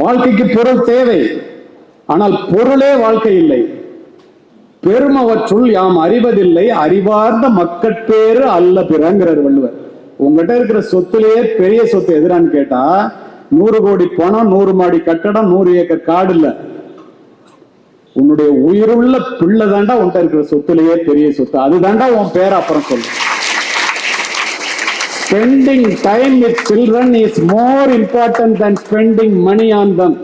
வாழ்க்கைக்கு பொருள் தேவை. ஆனால் பொருளே வாழ்க்கை இல்லை. பெருமவற்றுள் யாம் அறிவதில்லை. அறிவார்ந்த மக்கட்பேறு அல்ல பிறங்கிறார் வள்ளுவர். உங்ககிட்ட இருக்கிற சொத்துலேயே பெரிய சொத்து எதிரான்னு கேட்டா நூறு கோடி பணம் நூறு மாடி கட்டடம் நூறு ஏக்கர் காடு இல்ல. உன்னுடைய உயிருள்ள பிள்ளை தாண்டா உன்கிட்ட இருக்கிற சொத்துலேயே பெரிய சொத்து. அதுதாண்டா உன் பேர் அப்புறம் சொல்லு. Spending time with children is more important than spending money on them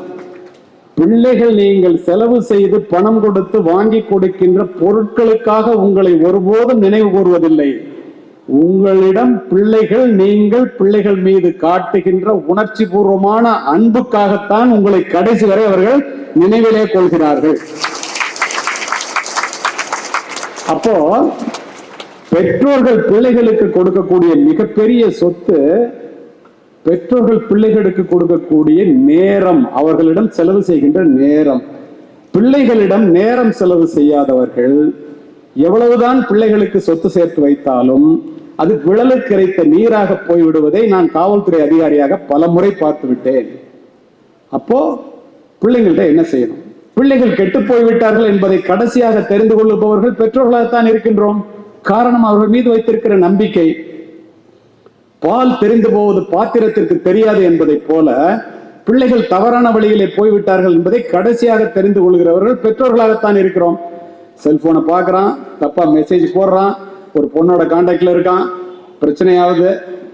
பிள்ளைகள் நீங்கள் செலவு செய்து பணம் கொடுத்து வாங்கி கொடுக்கின்ற பொருட்களுக்காக உங்களை ஒருபோதும் நினைவு கூறுவதில்லை. உங்களிடம் பிள்ளைகள் நீங்கள் பிள்ளைகள் மீது காட்டுகின்ற உணர்ச்சி பூர்வமான அன்புக்காகத்தான் உங்களை கடைசி வரை அவர்கள் நினைவிலே கொள்கிறார்கள். அப்போ பெற்றோர்கள் பிள்ளைகளுக்கு கொடுக்கக்கூடிய மிகப்பெரிய சொத்து பெற்றோர்கள் பிள்ளைகளுக்கு கொடுக்கக்கூடிய நேரம் அவர்களிடம் செலவு செய்கின்ற நேரம். பிள்ளைகளிடம் நேரம் செலவு செய்யாதவர்கள் எவ்வளவுதான் பிள்ளைகளுக்கு சொத்து சேர்த்து வைத்தாலும் அது விழலுக்கு கிடைத்த நீராக போய்விடுவதை நான் காவல்துறை அதிகாரியாக பல முறை பார்த்து விட்டேன் அப்போ பிள்ளைங்கள்ட்ட என்ன செய்யணும்? பிள்ளைகள் கெட்டு போய்விட்டார்கள் என்பதை கடைசியாக தெரிந்து கொள்ளுபவர்கள் பெற்றோர்களாகத்தான் இருக்கின்றோம். காரணம் அவர்கள் மீது வைத்திருக்கிற நம்பிக்கை. பால் தெரிந்து போவது பாத்திரத்திற்கு தெரியாது என்பதைப் போல பிள்ளைகள் தவறான வழியிலே போய்விட்டார்கள் என்பதை கடைசியாக தெரிந்து கொள்கிறவர்கள் பெற்றோர்களாகத்தான் இருக்கிறோம். செல்போனை பார்க்குறான் தப்பா மெசேஜ் போடுறான் ஒரு பொண்ணோட காண்டாக்டில் இருக்கான் பிரச்சனையாவது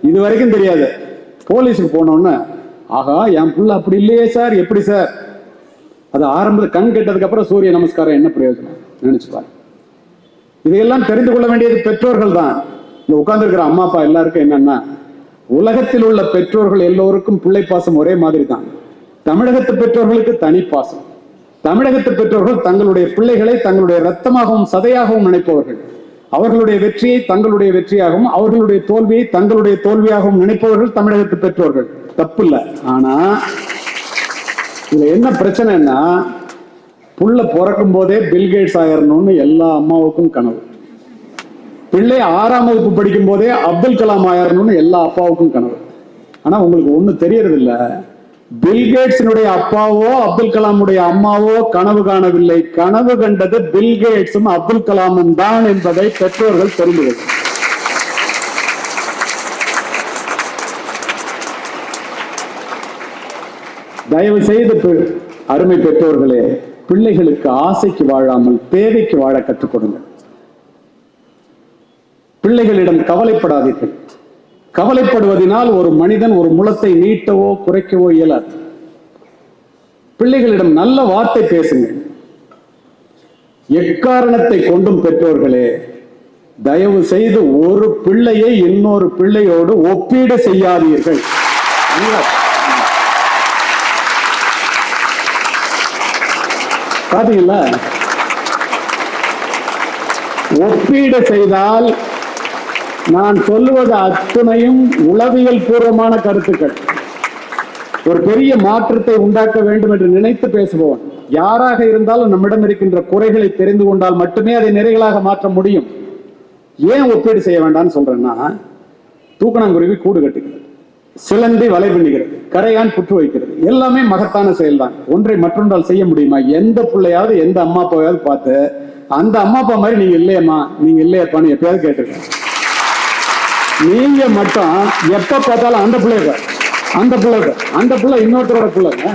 இது வரைக்கும் தெரியாது. போலீஸுக்கு போனோன்னு ஆகா என் புள்ள அப்படி இல்லையே சார் எப்படி சார்? அது ஆரம்பத்தில் கண் கெட்டதுக்கு அப்புறம் சூரிய நமஸ்காரம் என்ன பிரயோஜனம்? நினைச்சு இதையெல்லாம் தெரிந்து கொள்ள வேண்டியது பெற்றோர்கள் தான் இந்த உட்கார்ந்துருக்கிற அம்மா அப்பா எல்லாருக்கும் என்னன்னா உலகத்தில் உள்ள பெற்றோர்கள் எல்லோருக்கும் பிள்ளை பாசம் ஒரே மாதிரி தான் தமிழகத்து பெற்றோர்களுக்கு தனி பாசம். தமிழகத்து பெற்றோர்கள் தங்களுடைய பிள்ளைகளை தங்களுடைய ரத்தமாகவும் சதையாகவும் நினைப்பவர்கள். அவர்களுடைய வெற்றியை தங்களுடைய வெற்றியாகவும் அவர்களுடைய தோல்வியை தங்களுடைய தோல்வியாகவும் நினைப்பவர்கள் தமிழகத்து பெற்றோர்கள். தப்பு இல்லை ஆனா இதுல என்ன பிரச்சனைன்னா புள்ள பிறக்கும் போதே பில்கேட்ஸ் ஆயிரணும்னு எல்லா அம்மாவுக்கும் கனவு. பிள்ளை ஆறாம் வகுப்பு படிக்கும் போதே அப்துல் கலாம் ஆயிரணும்னு எல்லா அப்பாவுக்கும் கனவு. ஆனா உங்களுக்கு ஒண்ணு தெரியறதில்ல பில்கேட்ஸினுடைய அப்பாவோ அப்துல் கலாமுடைய அம்மாவோ கனவு காணவில்லை. கனவு கண்டது பில்கேட்ஸும் அப்துல் கலாமும் தான் என்பதை பெற்றோர்கள் தெரிந்து தயவு செய்து அருமை பெற்றோர்களே பிள்ளைகளுக்கு ஆசைக்கு வாழாமல் தேவைக்கு வாழ கற்றுக் கொடுங்கள். பிள்ளைகளிடம் கவலைப்படாதீர்கள். கவலைப்படுவதனால் ஒரு மனிதன் ஒரு முளத்தை நீட்டவோ குறைக்கவோ இயலாது. பிள்ளைகளிடம் நல்ல வார்த்தை பேசுங்கள். எக்காரணத்தை கொண்டும் பெற்றோர்களே தயவு செய்து ஒரு பிள்ளையை இன்னொரு பிள்ளையோடு ஒப்பீடு செய்யாதீர்கள். நல்லா பாத்தீங்களா? ஒப்பீடு செய்தால் நான் சொல்லுவது அத்துணையும் உளவியல் பூர்வமான கருத்துக்கள். ஒரு பெரிய மாற்றத்தை உண்டாக்க வேண்டும் என்று நினைத்து பேசுபவன். யாராக இருந்தாலும் நம்மிடம் இருக்கின்ற குறைகளை தெரிந்து கொண்டால் மட்டுமே அதை நிறைகளாக மாற்ற முடியும். ஏன் ஒப்பீடு செய்ய வேண்டாம்னு சொல்றேன்னா தூக்கணாங்குருவி கூடு கட்டுகிறது. சிலந்தி வலை பின்னுகிறது. கரையான் புற்று வைக்கிறது. எல்லாமே மகத்தான செயல்தான். ஒன்றை மற்றொன்றால் செய்ய முடியுமா? எந்த பிள்ளையாவது எந்த அம்மா அப்பாவையாவது பார்த்து அந்த அம்மா அப்பா மாதிரி நீங்க இல்லையம்மா நீங்க இல்லையப்பான்னு எப்பயாவது கேட்டிருக்கேன் நீங்க மட்டும் எப்ப பார்த்தாலும் அந்த பிள்ளைங்க அந்த பிள்ளைங்க அந்த பிள்ளை இன்னொருத்தரோட பிள்ளைங்க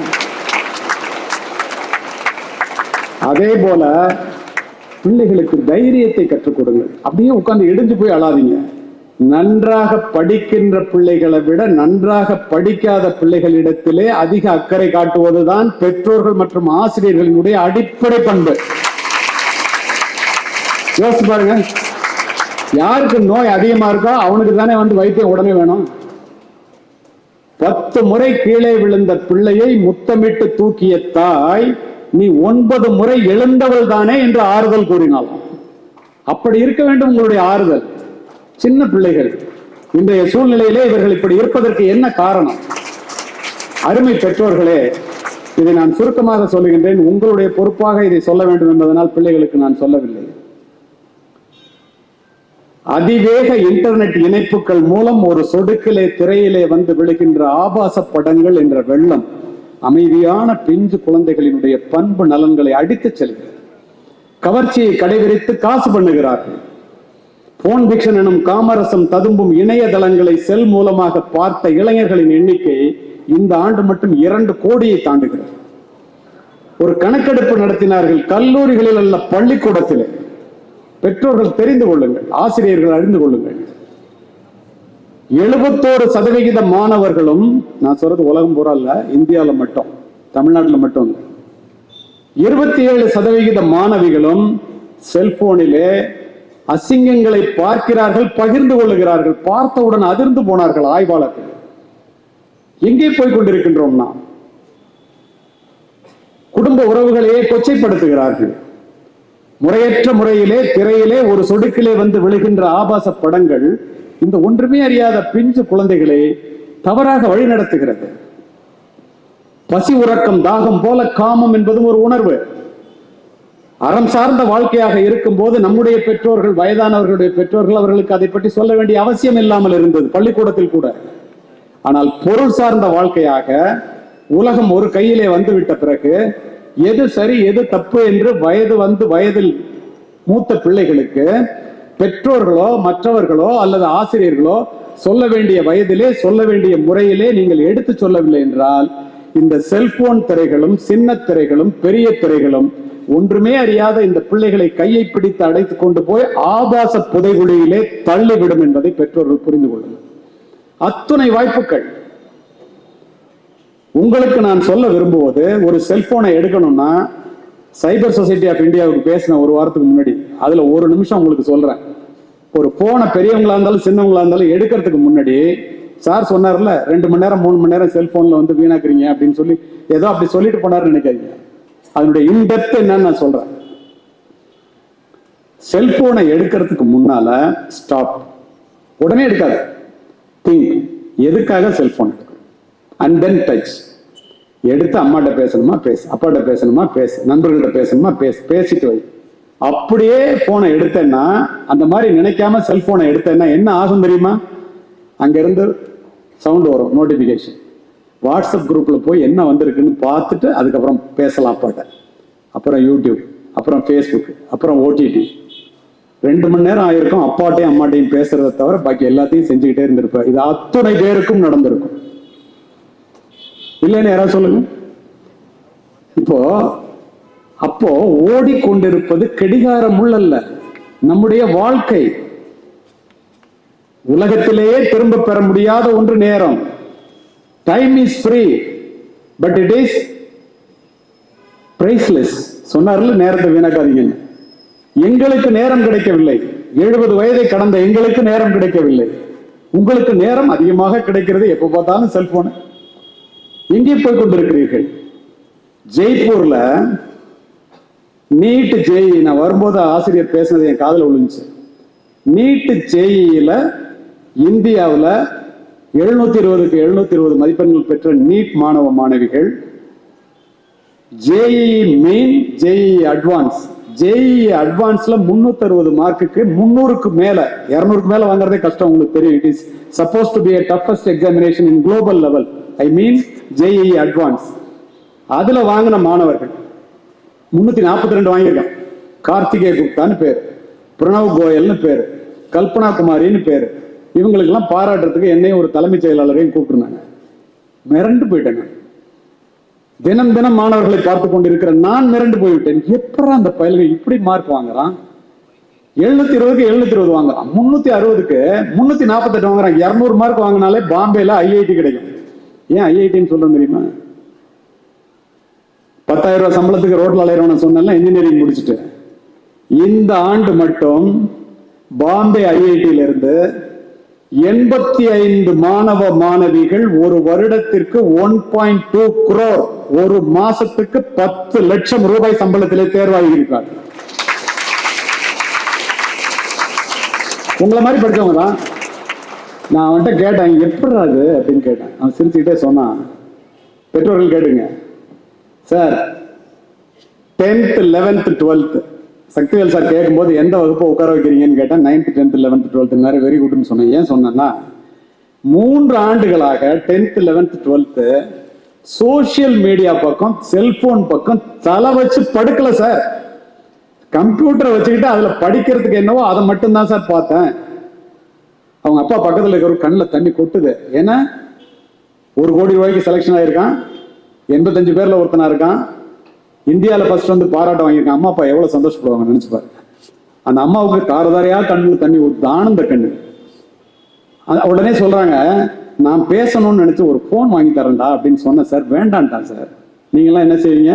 அதே போல பிள்ளைகளுக்கு தைரியத்தை கற்றுக் கொடுங்க அப்படியே உட்காந்து இடிஞ்சு போய் அழாதீங்க. நன்றாக படிக்கின்ற பிள்ளைகளை விட நன்றாக படிக்காத பிள்ளைகளிடத்திலே அதிக அக்கறை காட்டுவதுதான் பெற்றோர்கள் மற்றும் ஆசிரியர்களினுடைய அடிப்படை பண்பு. யோசிச்சு பாருங்க. யாருக்கு நோய் அதிகமா இருக்கோ அவனுக்கு தானே வந்து வைத்தியம் உடனே வேணும். பத்து முறை கீழே விழுந்த பிள்ளையை முத்தமிட்டு தூக்கிய தாய் நீ ஒன்பது முறை எழுந்தவள் தானே என்று ஆறுதல் கூறினாள். அப்படி இருக்க வேண்டும் உங்களுடைய ஆறுதல். சின்ன பிள்ளைகள் இன்றைய சூழ்நிலையிலே இவர்கள் இப்படி இருப்பதற்கு என்ன காரணம்? அருமை பெற்றோர்களே இதை நான் சுருக்கமாக சொல்லுகின்றேன். உங்களுடைய பொறுப்பாக இதை சொல்ல வேண்டும் என்பதனால் பிள்ளைகளுக்கு நான் சொல்லவில்லை. அதிவேக இன்டர்நெட் இணைப்புகள் மூலம் ஒரு சொடுக்கிலே திரையிலே வந்து விழுகின்ற ஆபாச படங்கள் என்ற வெள்ளம் அமைதியான பிஞ்சு குழந்தைகளினுடைய பண்பு நலன்களை அடித்துச் செல்கிறது. கவர்ச்சியை கடைபிடித்து காசு பண்ணுகிறார்கள். போன் பிக்ஷன் எனும் காமரசம் ததும்பும் இணையதளங்களை செல் மூலமாக பார்த்த இளைஞர்களின் எண்ணிக்கை இந்த ஆண்டு மட்டும் இரண்டு கோடியை தாண்டுகிறது. ஒரு கணக்கெடுப்பு நடத்தினார்கள் கல்லூரிகளில் அல்ல பள்ளிக்கூடத்திலே. பெற்றோர்கள் தெரிந்து கொள்ளுங்கள் ஆசிரியர்கள் அறிந்து கொள்ளுங்கள். எழுபத்தோரு சதவிகித மாணவர்களும் நான் சொல்றது உலகம் பூரா இல்ல இந்தியாவில் மட்டும் தமிழ்நாட்டில் மட்டும் இருபத்தி ஏழு சதவிகித மாணவிகளும் செல்போனிலே அசிங்கங்களை பார்க்கிறார்கள் பகிர்ந்து கொள்ளுகிறார்கள் பார்த்தவுடன் அதிர்ந்து போனார்கள் ஆய்வாளர்கள். எங்கே போய் கொண்டிருக்கின்றோம் நாம்? குடும்ப உறவுகளையே கொச்சைப்படுத்துகிறார்கள். முறையற்ற முறையிலே திரையிலே ஒரு சொடுக்கிலே வந்து விழுகின்ற ஆபாச படங்கள் இந்த ஒன்றுமே அறியாத பிஞ்சு குழந்தைகளை தவறாக வழிநடத்துகிறது பசி உறக்கம் தாகம் போல காமம் என்பதும் ஒரு உணர்வு. அறம் சார்ந்த வாழ்க்கையாக இருக்கும் போது நம்முடைய பெற்றோர்கள் வயதானவர்களுடைய பெற்றோர்கள் அவர்களுக்கு அதை பற்றி சொல்ல வேண்டிய அவசியம் இல்லாமல் இருந்தது பள்ளிக்கூடத்தில் கூட. ஆனால் பொருள் சார்ந்த வாழ்க்கையாக உலகம் ஒரு கையிலே வந்துவிட்ட பிறகு எது சரி எது தப்பு என்று வயது வந்து வயதில் மூத்த பிள்ளைகளுக்கு பெற்றோர்களோ மற்றவர்களோ அல்லது ஆசிரியர்களோ சொல்ல வேண்டிய வயதிலே சொல்ல வேண்டிய முறையிலே நீங்கள் எடுத்து சொல்லவில்லை என்றால் இந்த செல்போன் திரைகளும் சின்ன திரைகளும் பெரிய திரைகளும் ஒன்றுமே அறியாத இந்த பிள்ளைகளை கையை பிடித்து அடைத்துக் கொண்டு போய் ஆபாச புதைகுழியிலே தள்ளிவிடும் என்பதை பெற்றோர்கள் புரிந்து கொள்ளுங்கள் அத்துணை வாய்ப்புகள். உங்களுக்கு நான் சொல்ல விரும்புவது ஒரு செல்போனை எடுக்கணும்னா சைபர் சொசைட்டி ஆஃப் இந்தியாவுக்கு பேசின ஒரு வாரத்துக்கு முன்னாடி அதுல ஒரு நிமிஷம் உங்களுக்கு சொல்றேன். ஒரு போனை பெரியவங்களா இருந்தாலும் சின்னவங்களா இருந்தாலும் எடுக்கிறதுக்கு முன்னாடி சார் சொன்னார்ல ரெண்டு மணி நேரம் மூணு மணி நேரம் செல்போன்ல வந்து வீணாக்குறீங்க அப்படின்னு சொல்லி ஏதோ அப்படி சொல்லிட்டு போனார்னு நினைக்காதீங்க. அதனுடைய இன்டெப்த் என்னன்னு நான் சொல்றேன். செல்போனை எடுக்கிறதுக்கு முன்னால ஸ்டாப் உடனே எடுக்காது. திங்க் எதுக்காக செல்போன் எடுக்கணும்? அண்ட் தென் டச் எடுத்து அம்மாட்ட பேசணுமா? பேசு. அப்பாட்ட பேசணுமா? பேசு. நண்பர்கள்ட்ட பேசணுமா? பேசு. பேசிட்டு வை. அப்படியே போனை எடுத்தேன்னா அந்த மாதிரி நினைக்காம செல்போனை எடுத்தேன்னா என்ன ஆகும் தெரியுமா? அங்கிருந்து சவுண்ட் வரும் நோட்டிபிகேஷன் வாட்ஸ்அப் குரூப்ல போய் என்ன வந்திருக்குன்னு பார்த்துட்டு அதுக்கப்புறம் பேசலாம் அப்பாட்ட. அப்புறம் யூடியூப் அப்புறம் ஃபேஸ்புக் அப்புறம் ஓடிடி ரெண்டு மணி நேரம் ஆயிருக்கும் அப்பாட்டையும் அம்மாட்டையும் பேசுறதை தவிர பாக்கி எல்லாத்தையும் செஞ்சுக்கிட்டே இருந்திருப்பார் இது அத்துணை பேருக்கும் நடந்திருக்கும். இல்லைன்னு யாராவது சொல்லுங்க. இப்போ அப்போ ஓடிக்கொண்டிருப்பது கடிகாரம் உள்ளல்ல. நம்முடைய வாழ்க்கை. உலகத்திலேயே திரும்ப பெற முடியாத ஒன்று நேரம். Time is free but it is priceless சொன்னார்ல நேரத்தை வீணாக்காதீங்க. எங்களுக்கு நேரம் கிடைக்கவில்லை. எழுபது வயதை கடந்த எங்களுக்கு நேரம் கிடைக்கவில்லை. உங்களுக்கு நேரம் அதிகமாக கிடைக்கிறது. எப்போ பார்த்தாலும் செல்போன் எங்கே போய் கொண்டிருக்கிறீர்கள்? ஜெய்ப்பூர்ல நீட்டு ஜேஇ நான் வரும்போது ஆசிரியர் பேசினது என் காதல் விழுந்துச்சு. நீட்டு ஜேஇயில் இந்தியாவில் எழுநூத்தி இருபதுக்கு எழுநூத்தி இருபது மதிப்பெண்கள் பெற்ற நீட் மாணவ மாணவிகள். JEE main JEE advance JEE அட்வான்ஸ்ல முன்னூத்தி அறுபது மார்க்குக்கு முன்னூறுக்கு மேல இருநூறுக்கு மேல வாங்குறதே கஷ்டம் உங்களுக்கு தெரியும். It is suppose to be toughest toughest examination in global level I mean JEE advance அதுல வாங்கின மாணவர்கள் முன்னூத்தி நாற்பத்தி ரெண்டு வாங்கியிருக்கான். கார்த்திகே குப்தான்னு பேர் பிரணவ் கோயல்னு பேர் கல்பனா குமாரின்னு பேர் இவங்களுக்கெல்லாம் பாராட்டுறதுக்கு என்னையும் ஒரு தலைமைச் செயலாளரையும் கூப்பிட்டுருந்தாங்க. மிரண்டு போயிட்டேங்க தினம் தினம் மாணவர்களை பார்த்து கொண்டிருக்கிற நான் மிரண்டு போய்விட்டேன். எப்படா அந்த பயல்கள் இப்படி மார்க் வாங்குறான்? எழுநூத்தி இருபதுக்கு எழுநூத்தி இருபது வாங்குறான். முன்னூத்தி அறுபதுக்கு முன்னூத்தி நாற்பத்தெட்டு வாங்குறான். இருநூறு மார்க் வாங்கினாலே பாம்பேல ஐஐடி கிடைக்கும். ஏன் ஐஐடின்னு சொல்றேன் தெரியுமா? பத்தாயிரம் ரூபாய் சம்பளத்துக்கு ரோட்ல அலையிறவன சொன்னால இன்ஜினியரிங் முடிச்சுட்டு. இந்த ஆண்டு மட்டும் பாம்பே ஐஐடியில இருந்து எண்பத்தி ஐந்து மாணவ மாணவிகள் ஒரு வருடத்திற்கு ஒன் பாயிண்ட் டூ குரோர் ஒரு மாசத்துக்கு பத்து லட்சம் ரூபாய் சம்பளத்திலே தேர்வாகியிருக்கார் உங்களை மாதிரி படித்தவங்க தான். நான் அவன்கிட்ட கேட்டேன் எப்படி அது அப்படின்னு கேட்டேன். அவன் சிரிச்சுக்கிட்டே சொன்னான் பெற்றோர்கள் கேட்டுங்க. Sir tenth eleventh twelfth Sakthivel sir கேட்கும்போது எந்த வகுப்பை உட்கார வைக்கிறீங்கன்னு கேட்டேன் நைன்த் டென்த் லெவன்த் டுவெல்த் நேரம் வெரி குட்னு சொன்னேன். ஏன் சொன்னேன்னா மூன்று ஆண்டுகளாக tenth eleventh twelfth social media பக்கம் செல்போன் பக்கம் தலை வச்சு படுக்கல சார். கம்ப்யூட்டரை வச்சுக்கிட்டு அதில் படிக்கிறதுக்கு என்னவோ அதை மட்டும்தான் சார் பார்த்தேன். அவங்க அப்பா பக்கத்தில் இருக்கிற கண்ணில் தண்ணி கொட்டுது. ஏன்னா ஒரு கோடி ரூபாய்க்கு செலெக்ஷன் ஆயிருக்கான். எண்பத்தஞ்சு பேரில் ஒருத்தனா இருக்கான். இந்தியாவில் ஃபர்ஸ்ட் வந்து பாராட்டம் வாங்கியிருக்கேன். அம்மா அப்பா எவ்வளோ சந்தோஷப்படுவாங்க நினைச்சு அந்த அம்மாவுக்கு தாரதாரையா கண்ணில் தண்ணி ஊத்து ஆனந்த கண்ணு. அது உடனே சொல்றாங்க நான் பேசணும்னு நினைச்சு ஒரு ஃபோன் வாங்கி தரேன்டா அப்படின்னு சொன்னேன் சார் வேண்டான்ட்டான் சார் நீங்களாம் என்ன செய்வீங்க?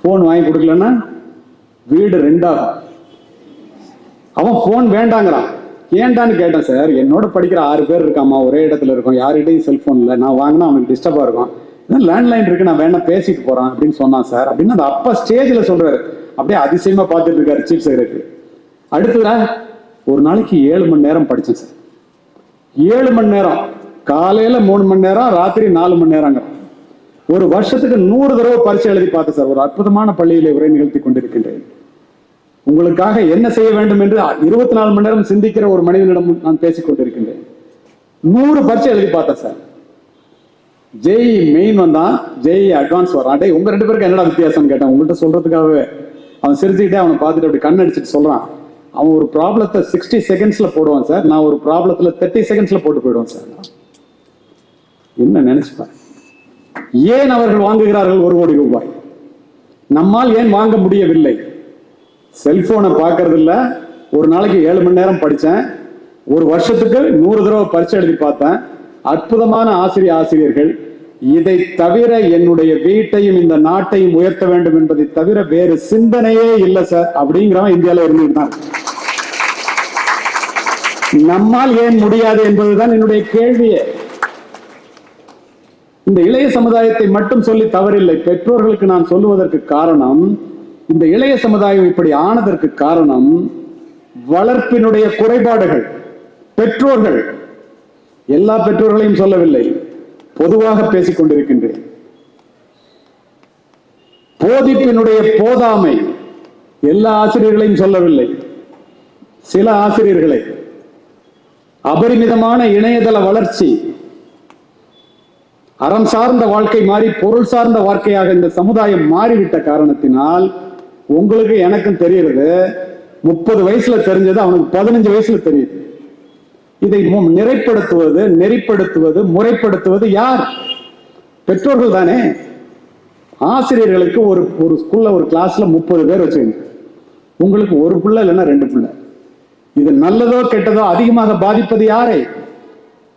ஃபோன் வாங்கி கொடுக்கலன்னா வீடு ரெண்டாகும். அவன் ஃபோன் வேண்டாங்கிறான். ஏன்டான்னு கேட்டேன் சார் என்னோட படிக்கிற ஆறு பேர் இருக்காம்மா. ஒரே இடத்துல இருக்கும். யார்கிட்டையும் செல்ஃபோன் இல்லை. நான் வாங்கினா அவனுக்கு டிஸ்டர்பாக இருக்கும். லேண்ட்லைன் இருக்கு நான் வேணா பேசிட்டு போறேன் அப்படின்னு சொன்னான் சார் அப்படின்னு அந்த அப்பா ஸ்டேஜில் சொல்றாரு. அப்படியே அதிசயமா பார்த்துட்டு இருக்காரு சீஃப் செக்ரட்டரி அடுத்ததா ஒரு நாளைக்கு ஏழு மணி நேரம் படிச்சேன் சார் ஏழு மணி நேரம். காலையில மூணு மணி நேரம் ராத்திரி நாலு மணி நேரங்க ஒரு வருஷத்துக்கு நூறு தடவை பரிசு எழுதி பார்த்தேன் சார் ஒரு அற்புதமான பள்ளியிலே உரை நிகழ்த்தி கொண்டிருக்கின்றேன். உங்களுக்காக என்ன செய்ய வேண்டும் என்று இருபத்தி நாலு மணி நேரம் சிந்திக்கிற ஒரு மனிதனிடம் நான் பேசிக் கொண்டிருக்கின்றேன். நூறு பரிசு எழுதி பார்த்தேன் சார் ஜெய் மெயின் வந்தான் ஜெய் அட்வான்ஸ் வரான் டே உங்க ரெண்டு பேருக்கு என்னடா வித்தியாசம் கேட்டேன். உங்கள்கிட்ட சொல்றதுக்காகவே. அவன் சிரிச்சுக்கிட்டே அவனை பார்த்துட்டு அப்படி கண் அடிச்சுட்டு சொல்றான். அவன் ஒரு ப்ராப்ளத்தை சிக்ஸ்டி செகண்ட்ஸ்ல போடுவான் சார் நான் ஒரு ப்ராப்ளத்துல தேர்ட்டி செகண்ட்ஸ்ல போட்டு போயிடுவேன் சார் என்ன நினைச்சுப்பேன் ஏன் அவர்கள் வாங்குகிறார்கள் ஒரு கோடி ரூபாய்? நம்மால் ஏன் வாங்க முடியவில்லை? செல்போனை பார்க்கறது இல்லை ஒரு நாளைக்கு ஏழு மணி நேரம் படித்தேன் ஒரு வருஷத்துக்கு நூறு தடவை பரிசு எழுதி பார்த்தேன். அற்புதமான ஆசிரியர் ஆசிரியர்கள். இதை தவிர என்னுடைய வீட்டையும் இந்த நாட்டையும் உயர்த்த வேண்டும் என்பதை தவிர வேறு சிந்தனையே இல்லை சார். அப்படிங்கிறவன் இந்தியாவில் இருந்துட்டு தான் நம்மால் ஏன் முடியாது என்பதுதான் என்னுடைய கேள்வியே. இந்த இளைய சமுதாயத்தை மட்டும் சொல்லி தவறில்லை. பெற்றோர்களுக்கு நான் சொல்லுவதற்கு காரணம் இந்த இளைய சமுதாயம் இப்படி ஆனதற்கு காரணம் வளர்ப்பினுடைய குறைபாடுகள் பெற்றோர்கள் எல்லா பெற்றோர்களையும் சொல்லவில்லை. பொதுவாக பேசிக் கொண்டிருக்கின்றேன் போதிப்பினுடைய போதாமை எல்லா ஆசிரியர்களையும் சொல்லவில்லை. சில ஆசிரியர்களை. அபரிமிதமான இணையதள வளர்ச்சி. அறம் சார்ந்த வாழ்க்கை மாறி பொருள் சார்ந்த வாழ்க்கையாக இந்த சமுதாயம் மாறிவிட்ட காரணத்தினால் உங்களுக்கு எனக்கும் தெரியுது முப்பது வயசுல தெரிஞ்சது அவனுக்கு பதினஞ்சு வயசுல தெரியுது. இதை நிறைப்படுத்துவது நெறிப்படுத்துவது முறைப்படுத்துவது யார்? பெற்றோர்கள் தானே. ஆசிரியர்களுக்கு ஒரு ஒரு ஸ்கூல்ல ஒரு கிளாஸ்ல முப்பது பேர் வச்சுக்கோங்க உங்களுக்கு ஒரு பிள்ளை இல்லைன்னா ரெண்டு பிள்ளை. இது நல்லதோ கெட்டதோ அதிகமாக பாதிப்பது யாரை?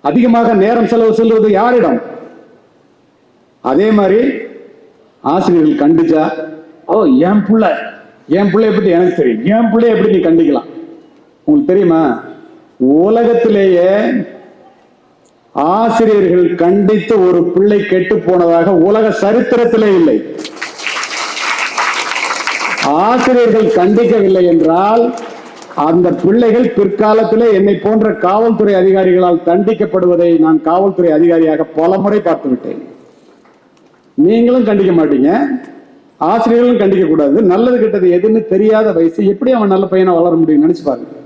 அதிகமாக நேரம் செலவு செல்வது யாரிடம்? அதே மாதிரி ஆசிரியர்கள் கண்டிச்சா ஓ என் பிள்ளை என் பிள்ளைய பத்தி எனக்கு தெரியும். என் பிள்ளைய எப்படி நீ கண்டிக்கலாம்? உங்களுக்கு தெரியுமா? உலகத்திலேயே ஆசிரியர்கள் கண்டித்து ஒரு பிள்ளை கெட்டு போனதாக உலக சரித்திரத்திலே இல்லை. ஆசிரியர்கள் கண்டிக்கவில்லை என்றால் அந்த பிள்ளைகள் பிற்காலத்திலே என்னை போன்ற காவல்துறை அதிகாரிகளால் தண்டிக்கப்படுவதை நான் காவல்துறை அதிகாரியாக பலமுறை பார்த்து விட்டேன். நீங்களும் கண்டிக்க மாட்டீங்க. ஆசிரியர்களும் கண்டிக்க கூடாது. நல்லது கெட்டது எதுன்னு தெரியாத வயசு எப்படி அவன் நல்ல பையனை வளர முடியும் நினைச்சு பாருங்க.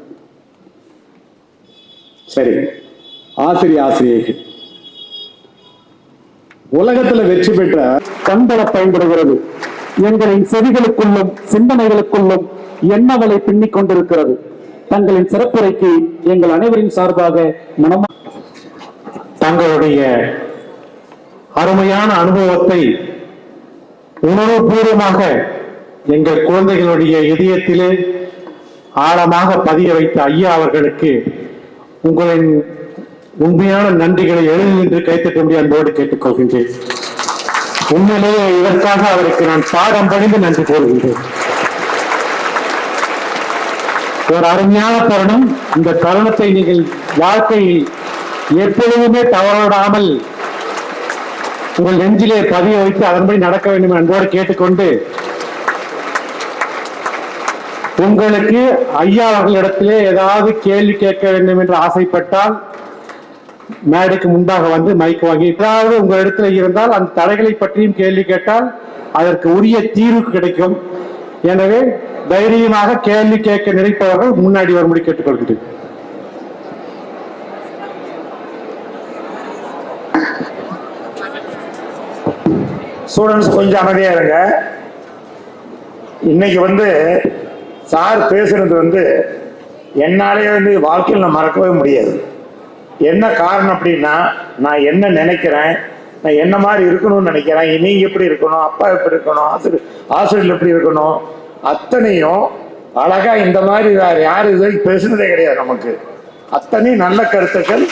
சரி. ஆசிரிய ஆசிரியைக்கு. உலகத்துல வெற்றி பெற்ற கண்கள பயன்படுகிறது. எங்களின் செவிகளுக்குள்ளும் சிந்தனைகளுக்குள்ளும் எண்ணவலை பின்னிக் கொண்டிருக்கிறது. தங்களின் சிறப்புரைக்கு எங்கள் அனைவரின் சார்பாக மனம் தங்களுடைய அருமையான அனுபவத்தை உணர்வுபூர்வமாக எங்கள் குழந்தைகளுடைய இதயத்திலே ஆழமாக பதிய வைத்த ஐயா அவர்களுக்கு உங்களின் உண்மையான நன்றிகளை எழுதி நின்று கைத்தட்டும்படி அன்போடு கேட்டுக்கொள்கின்றேன். உண்மையிலேயே இதற்காக அவருக்கு நான் பாடம் பணிந்து நன்றி கூறுகின்றேன். ஒரு அருமையான தருணம். இந்த தருணத்தை நீங்கள் வாழ்க்கையில் எப்பொழுதுமே தவறாமல் உங்கள் நெஞ்சிலே பதிய வைத்து அதன்படி நடக்க வேண்டும் என அன்போடு கேட்டுக்கொண்டு உங்களுக்கு ஐயா அவர்களிடத்திலே ஏதாவது கேள்வி கேட்க வேண்டும் என்று ஆசைப்பட்டால் மேடைக்கு முன்பாக வந்து மைக் வாங்கி ஏதாவது உங்களிடத்துல இருந்தால் அந்த தடைகளை பற்றியும் கேள்வி கேட்டால் அதற்கு உரிய தீர்வு கிடைக்கும். எனவே தைரியமாக கேள்வி கேட்க நினைப்பவர்கள் முன்னாடி வரும்படி கேட்டுக்கொள்கிறேன். ஸ்டூடெண்ட்ஸ் கொஞ்சம் அமைதியாக இருங்க. இன்னைக்கு வந்து சார் பேசுறது வந்து என்னாலே வந்து வாழ்க்கையில் நான் மறக்கவே முடியாது. என்ன காரணம் அப்படின்னா நான் என்ன நினைக்கிறேன் நான் என்ன மாதிரி இருக்கணும்னு நினைக்கிறேன் இனி எப்படி இருக்கணும் அப்பா எப்படி இருக்கணும் ஆசிரியர் ஆசிரியர் எப்படி இருக்கணும் அத்தனையும் அழகாக இந்த மாதிரி வேறு யாரும் இது வரைக்கும் பேசுனதே கிடையாது நமக்கு. அத்தனையும் நல்ல கருத்துக்கள்.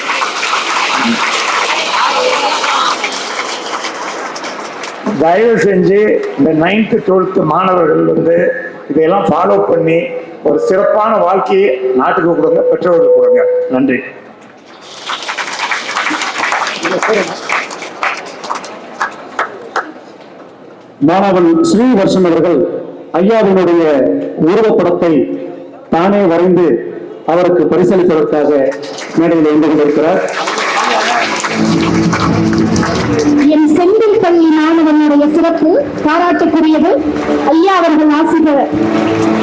தயவு செஞ்சு இந்த நைன்த்து டுவெல்த்து மாணவர்கள் வந்து இதையெல்லாம் ஃபாலோ பண்ணி ஒரு சிறப்பான வாழ்க்கையை நாட்டுக்கு கொடுங்க பெற்றோர்களுக்கு கொடுங்க. நன்றி. மாணவன் ஸ்ரீவர்ஷன் அவர்கள் ஐயாவினுடைய உருவப்படத்தை தானே வரைந்து அவருக்கு பரிசளிப்பதற்காக மேடையில் வந்து கொண்டிருக்கிறார். சிறப்பு பாராட்டுக்குரியது ஐயா அவர்கள் ஆசிரியர்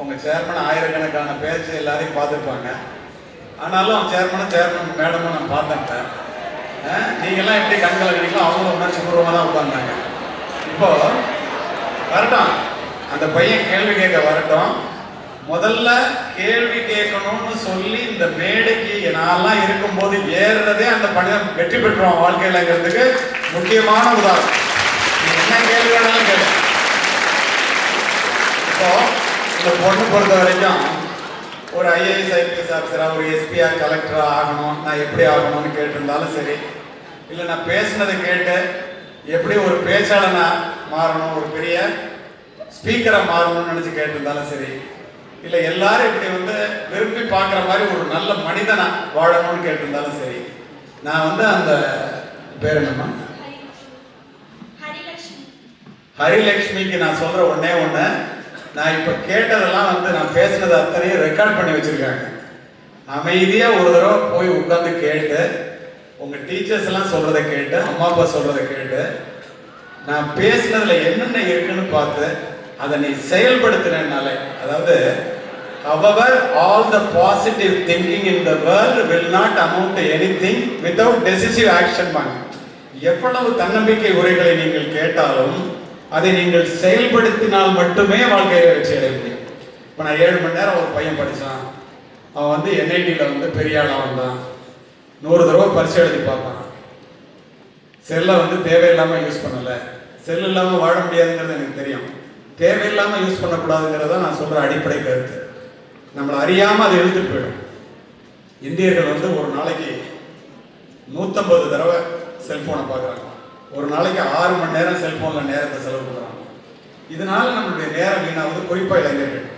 உங்கள் சேர்மன் ஆயிரக்கணக்கான பேச்சு எல்லாரையும் பார்த்துருப்பாங்க. ஆனாலும் சேர்மனும் சேர்மன் மேடமும் நான் பார்த்துட்டேன் நீங்கள்லாம் எப்படி கண்களை கணிக்கலாம் அவங்களும் உணர்ச்சி பூர்வமாக தான் உட்காந்தாங்க இப்போ வரட்டும். அந்த பையன் கேள்வி கேட்க வரட்டும். முதல்ல கேள்வி கேட்கணும்னு சொல்லி இந்த மேடைக்கு நான்லாம் இருக்கும்போது ஏறுறதே அந்த பணியை வெற்றி பெற்றோம் வாழ்க்கையிலங்கிறதுக்கு முக்கியமான உதாரணம். என்ன கேள்வி வேணாலும் கேட்டேன் இப்போ இந்த பொண்ணு பொறுத்த வரைக்கும் ஒரு ஐஏஎஸ் ஐபிஎஸ் ஆஃபீஸரா ஒரு எஸ்பியா கலெக்டரா ஆகணும். நான் எப்படி ஆகணும்னு கேட்டிருந்தாலும் சரி. இல்லை நான் பேசுனதை கேட்டு எப்படி ஒரு பேச்சாளனா மாறணும் ஒரு பெரிய ஸ்பீக்கரா மாறணும்னு நினைச்சு கேட்டிருந்தாலும் சரி. இல்லை எல்லாரும் இப்படி வந்து விரும்பி பார்க்குற மாதிரி ஒரு நல்ல மனிதனா வாழணும்னு கேட்டிருந்தாலும் சரி. நான் வந்து அந்த பேர் என்னம்மா? ஹரிலட்சுமிக்கு நான் சொல்ற ஒண்ணே ஒண்ணு. நான் இப்போ கேட்டதெல்லாம் வந்து நான் பேசுனது அத்தனையும் ரெக்கார்ட் பண்ணி வச்சிருக்காங்க. அமைதியாக ஒரு தடவை போய் உட்காந்து கேட்டு உங்கள் டீச்சர்ஸ் எல்லாம் சொல்கிறத கேட்டு அம்மா அப்பா சொல்கிறத கேட்டு நான் பேசுனதில் என்னென்ன இருக்குன்னு பார்த்து அதை நீ செயல்படுத்தினாலே அதாவது however all the positive thinking in the world will not amount anything without decisive action man. எவ்வளவு தன்னம்பிக்கை உரைகளை நீங்கள் கேட்டாலும் அதை நீங்கள் செயல்படுத்தினால் மட்டுமே வாழ்க்கையில வச்சு அடைய முடியும். இப்போ நான் ஏழு மணி நேரம் ஒரு பையன் படித்தான் அவன் வந்து என்ஐடியில் வந்து பெரிய ஆளாக வந்தான். நூறு தடவை பரிசு எழுதி பார்ப்பான் செல்லை வந்து தேவையில்லாமல் யூஸ் பண்ணலை. செல் இல்லாமல் வாழ முடியாதுங்கிறது எனக்கு தெரியும். தேவையில்லாமல் யூஸ் பண்ணக்கூடாதுங்கிறத நான் சொல்கிற அடிப்படை கருத்து. நம்மளை அறியாமல் அதை எழுத்துட்டு போயிடும். இந்தியர்கள் வந்து ஒரு நாளைக்கு நூற்றம்பது தடவை செல்ஃபோனை பார்க்குறாங்க. ஒரு நாளைக்கு ஆறு மணி நேரம் செல்போனில் நேரத்தை செலவு பண்ணுறாங்க இதனால நம்மளுடைய நேரம் வீணாவது குறிப்பாக இளைஞர்கள்.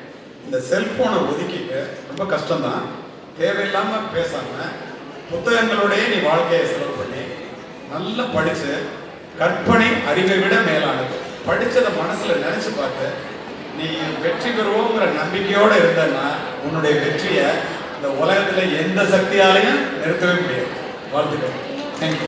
இந்த செல்போனை ஒதுக்கிட்டு ரொம்ப கஷ்டம்தான். தேவையில்லாமல் பேசாம புத்தகங்களோடையே நீ வாழ்க்கையை செலவு பண்ணி நல்லா படித்து கற்பனை அறிவை விட மேலானது. படித்ததை மனசில் நினச்சி பார்த்து நீ வெற்றி பெறுவோங்கிற நம்பிக்கையோடு இருந்தன்னா உன்னுடைய வெற்றியை இந்த உலகத்தில் எந்த சக்தியாலையும் நிறுத்தவே முடியாது. வாழ்த்துக்கள். தேங்க்யூ